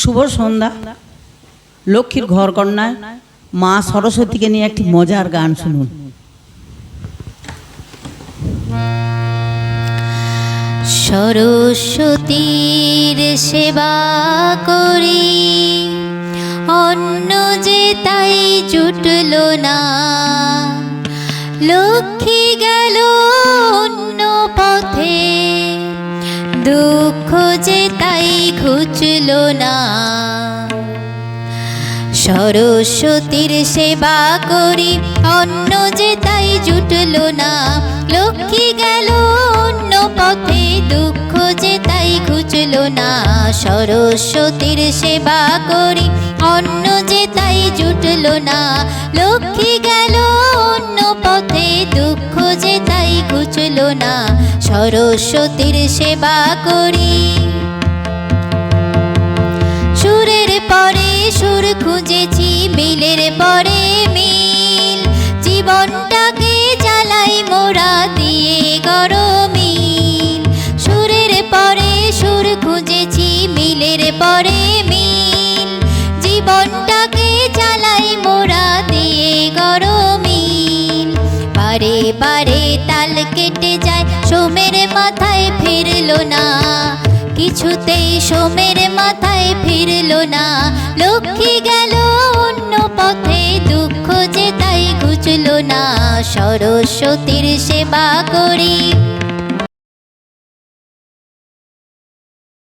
শুভ সন্ধ্যা। লক্ষ্মীর ঘর কন্যায় মা সরস্বতীকে নিয়ে একটি মজার গান শুনুন। সরস্বতীর সেবা করি অন্য যে তাই জুটল না। লক্ষ্মী দুঃখ যে তাই ঘুচল না। সরস্বতীর সেবা করি অন্য যে তাই জুটল না। লক্ষ্মী গেল অন্য পথে, দুঃখ যে তাই ঘুচল না। সরস্বতীর সেবা করি অন্য যে তাই জুটল না। লক্ষ্মী গেল অন্য পথে, দুঃখ যে তাই ঘুচল না। সরস্বতীর সেবা করি। সুরের পরে সুর খুঁজেছি, মিলের পরে মিল। জীবনটাকে জ্বালাই মোরা দিয়ে গরমিল। সুরের পরে সুর খুঁজেছি, মিলের পরে মিল। জীবনটাকে বারে বারে তাল কেটে যায়, সোমের মাথায় ফিরল না। কিছুতেই সোমের মাথায় ফিরল না। লক্ষ্মী গেল অন্য পথে, দুঃখ যে তাই ঘুচল না। সরস্বতীর সেবা করি।